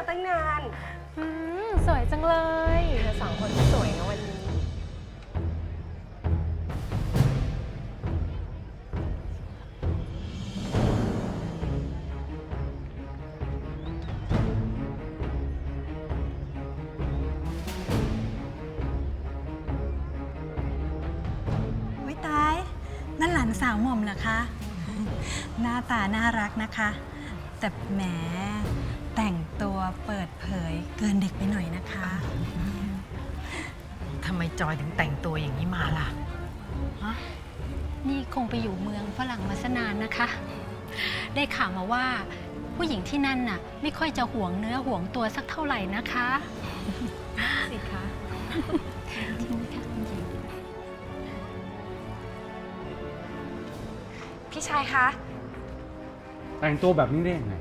อตั้งนานอืมสวยจังเลยเธอสองคนก็สวยนะวันนี้ไว้ตาย นั่นหลานสาวหม่อมเหรอคะ หน้าตาน่ารักนะคะ แต่แหม แต่งตัวเปิดเผยเกินเด็กไปหน่อยนะคะ ทำไมจอยถึงแต่งตัวอย่างนี้มาล่ะนี่คงไปอยู่เมืองฝรั่งมาสนานนะคะ ได้ข่าวมาว่าผู้หญิงที่นั่นน่ะ ไม่ค่อยจะหวงเนื้อหวงตัวสักเท่าไหร่นะคะ สิคะจริงไหมคะคุณหญิงพี่ชายคะ แต่งตัวแบบนี้ได้ยังไง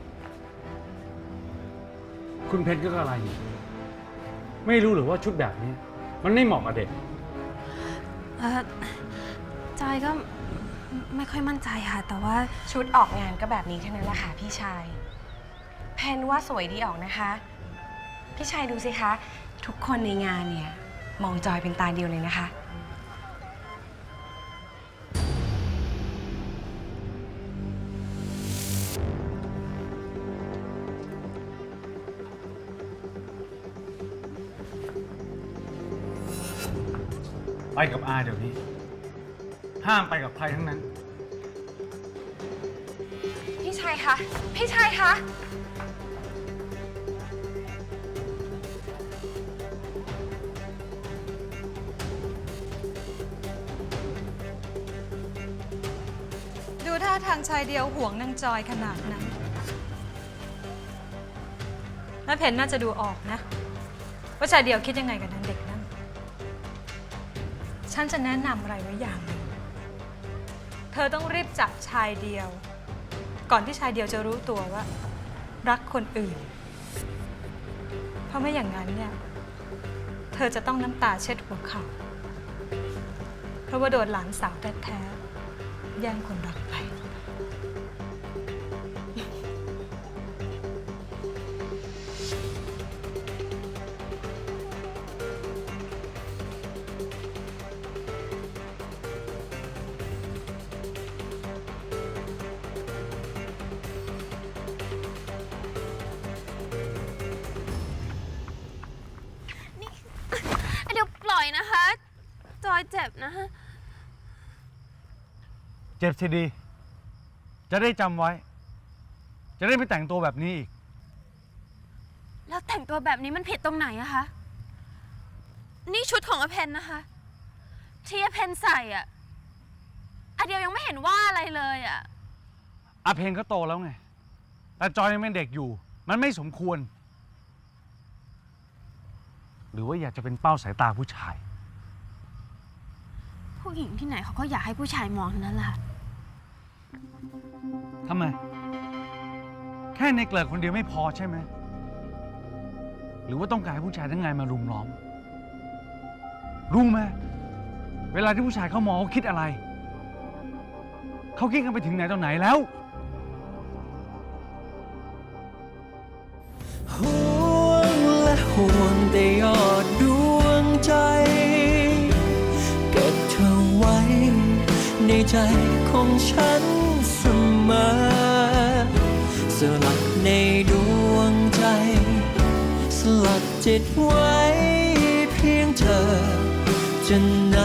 คุณเพชรก็อะไรอยู่ไม่รู้หรือว่าชุดแบบนี้ มันไม่เหมาะกับเด็ก เออจอยก็ไม่ค่อยมั่นใจค่ะ แต่ว่าชุดออกงานก็แบบนี้เท่านั้นแหละค่ะพี่ชาย แพนว่าสวยดีออกนะคะ พี่ชายดูสิคะ ทุกคนในงานเนี่ย มองจอยเป็นตาเดียวเลยนะคะ ไปกับอาเดี๋ยวนี้ ห้ามไปกับใครทั้งนั้น พี่ชายคะ พี่ชายคะ ดูท่าทางชายเดียวห่วงนางจอยขนาดนั้น แล้วเพนน่าจะดูออกนะ ว่าชายเดียวคิดยังไงกับนางเด็ก ฉันจะแนะนำอะไรไว้อย่างหนึ่งเธอต้องรีบจับชายเดียว ก่อนที่ชายเดียวจะรู้ตัวว่า รักคนอื่น เพราะไม่อย่างนั้นเนี่ย เธอจะต้องน้ำตาเช็ดหัวเข่าเพราะว่าโดนหลานสาวแท้ๆแย่งคนรักไป ปล่อยนะคะ จอยเจ็บนะคะเจ็บสิดี จะได้จำไว้ จะได้ไม่แต่งตัวแบบนี้อีก แล้วแต่งตัวแบบนี้มันผิดตรงไหนอะคะ นี่ชุดของอเพนนะคะ ที่อเพนใส่อะอะเดียวยังไม่เห็นว่าอะไรเลยอะอาเพนก็โตแล้วไง แต่จอยยังเป็นเด็กอยู่ มันไม่สมควร หรือว่าอยากจะเป็นเป้าสายตาผู้ชาย ผู้หญิงที่ไหนเขาก็อยากให้ผู้ชายมองทั้งนั้นแหละค่ะทำไม แค่ในเกลิกคนเดียวไม่พอใช่ไหม หรือว่าต้องการให้ผู้ชายทั้งงานมารุมล้อม รู้ไหมเวลาที่ผู้ชายเขามองเขาคิดอะไร เขาคิดกันไปถึงไหนตอนไหนแล้วห่ ในใจของฉันเสมอสลักในดวงใจ สลักจิตไว้เพียงเธอจะน